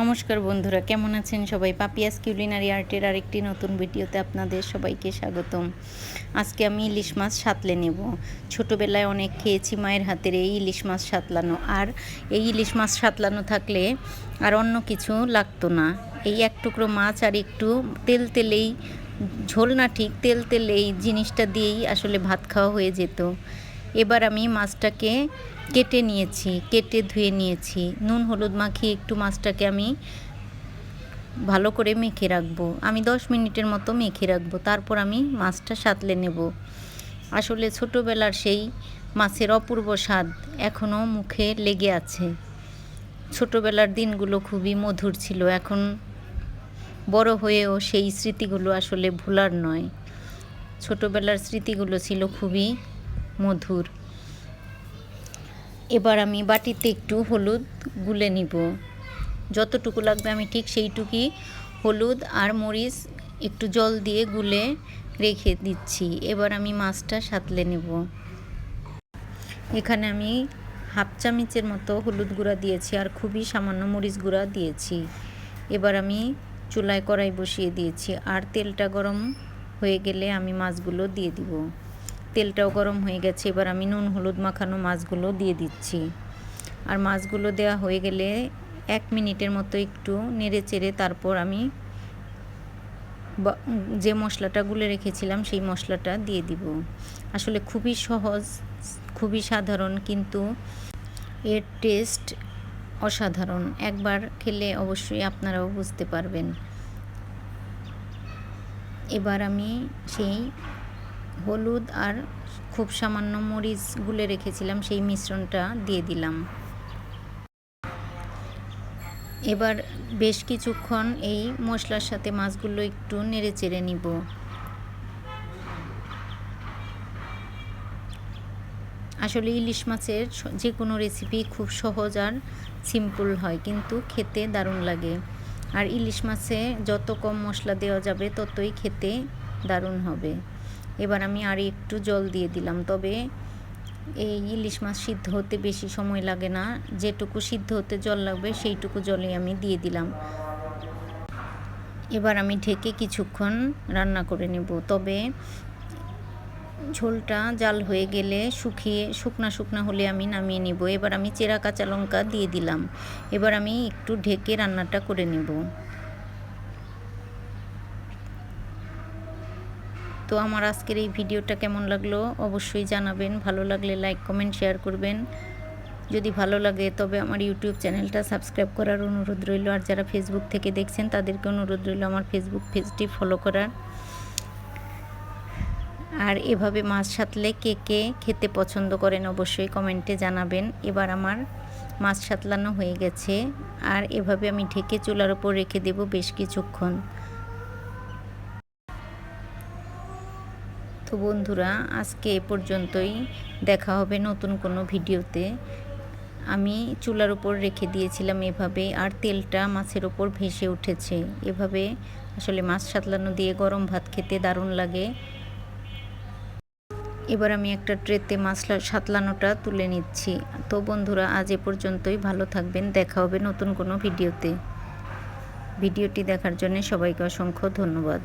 নমস্কার বন্ধুরা, কেমন আছেন সবাই? পাপিয়াস কিউলিনারি আর্টের আরেকটি নতুন ভিডিওতে আপনাদের সবাইকে স্বাগতম। আজকে আমি ইলিশ মাছ সাতলে নেব। ছোটোবেলায় অনেক খেয়েছি মায়ের হাতের এই ইলিশ মাছ সাতলানো। আর এই ইলিশ মাছ সাতলানো থাকলে আর অন্য কিছু লাগতো না। এই এক টুকরো মাছ আর একটু তেল তেলেই, ঝোল না ঠিক, তেল তেলেই জিনিসটা দিয়েই আসলে ভাত খাওয়া হয়ে যেত। এবার আমি মাছটাকে কেটে নিয়েছি, কেটে ধুয়ে নিয়েছি। নুন, হলুদ মাখিয়ে একটু মাছটাকে আমি ভালো করে মেখে রাখব। আমি দশ মিনিটের মতো মেখে রাখব, তারপর আমি মাছটা সাতলে নেব। আসলে ছোটোবেলার সেই মাছের অপূর্ব স্বাদ এখনও মুখে লেগে আছে। ছোটোবেলার দিনগুলো খুবই মধুর ছিল, এখন বড় হয়েও সেই স্মৃতিগুলো আসলে ভোলার নয়। ছোটোবেলার স্মৃতিগুলো ছিল খুবই মধুর। এবার আমি বাটিতে একটু হলুদ গুলে নিব। যতটুকু লাগবে আমি ঠিক সেইটুকুই হলুদ আর মরিচ একটু জল দিয়ে গুলে রেখে দিচ্ছি। এবার আমি মাছটা সাতলে নেব। এখানে আমি হাফ চামচের মতো হলুদ গুঁড়া দিয়েছি আর খুবই সামান্য মরিচ গুঁড়া দিয়েছি। এবার আমি চুলায় কড়াই বসিয়ে দিয়েছি। আর তেলটা গরম হয়ে গেলে আমি মাছগুলো দিয়ে দিব। তেলটাও গরম হয়ে গেছে, এবার আমি নুন, হলুদ মাখানো মাছগুলো দিয়ে দিচ্ছি। আর মাছগুলো দেওয়া হয়ে গেলে এক মিনিটের মতো একটু নেড়ে চেড়ে তারপর আমি যে মশলাটা গুলে রেখেছিলাম সেই মশলাটা দিয়ে দিব। আসলে খুবই সহজ, খুবই সাধারণ, কিন্তু এর টেস্ট অসাধারণ। একবার খেলে অবশ্যই আপনারাও বুঝতে পারবেন। এবার আমি সেই হলুদ আর খুব সামান্য মরিচ গুলে রেখেছিলাম, সেই মিশ্রণটা দিয়ে দিলাম। এবার বেশ কিছুক্ষণ এই মশলার সাথে মাছগুলো একটু নেড়ে চেড়ে নিব। আসলে ইলিশ মাছের যে কোনো রেসিপি খুব সহজ আর সিম্পল হয়, কিন্তু খেতে দারুণ লাগে। আর ইলিশ মাছে যত কম মশলা দেওয়া যাবে, ততই খেতে দারুণ হবে। এবার আমি আর একটু জল দিয়ে দিলাম। তবে এই ইলিশ মাছ সিদ্ধ হতে বেশি সময় লাগে না। যেটুকু সিদ্ধ হতে জল লাগবে, সেইটুকু জলে আমি দিয়ে দিলাম। এবার আমি ঢেকে কিছুক্ষণ রান্না করে নেব। তবে ঝোলটা জাল হয়ে গেলে শুকিয়ে, শুকনা শুকনা হলে আমি নামিয়ে নেব। এবার আমি চেরা কাঁচা লঙ্কা দিয়ে দিলাম। এবার আমি একটু ঢেকে রান্নাটা করে নেব। তো আমার আজকের এই ভিডিওটা কেমন লাগল অবশ্যই জানাবেন। ভালো লাগলে লাইক, কমেন্ট, শেয়ার করবেন। যদি ভালো লাগে, তবে আমার ইউটিউব চ্যানেলটা সাবস্ক্রাইব করার অনুরোধ রইল। আর যারা ফেসবুক থেকে দেখছেন, তাদেরকে অনুরোধ রইল আমার ফেসবুক পেজটি ফলো করার। আর এভাবে মাছ সাতলে কে কে খেতে পছন্দ করেন অবশ্যই কমেন্টে জানাবেন। এবার আমার মাছ সাতলানো হয়ে গেছে। আর এভাবে আমি ঢেকে চুলার ওপর রেখে দেব বেশ কিছুক্ষণ। তো বন্ধুরা, আজকে এ পর্যন্তই। দেখা হবে নতুন কোনো ভিডিওতে। আমি চুলার উপর রেখে দিয়েছিলাম এভাবে, আর তেলটা মাছের ওপর ভেসে উঠেছে। এভাবে আসলে মাছ সাতলানো দিয়ে গরম ভাত খেতে দারুণ লাগে। এবার আমি একটা ট্রেতে মাছ সাতলানোটা তুলে নিচ্ছি। তো বন্ধুরা, আজ এ পর্যন্তই। ভালো থাকবেন। দেখা হবে নতুন কোনো ভিডিওতে। ভিডিওটি দেখার জন্য সবাইকে অসংখ্য ধন্যবাদ।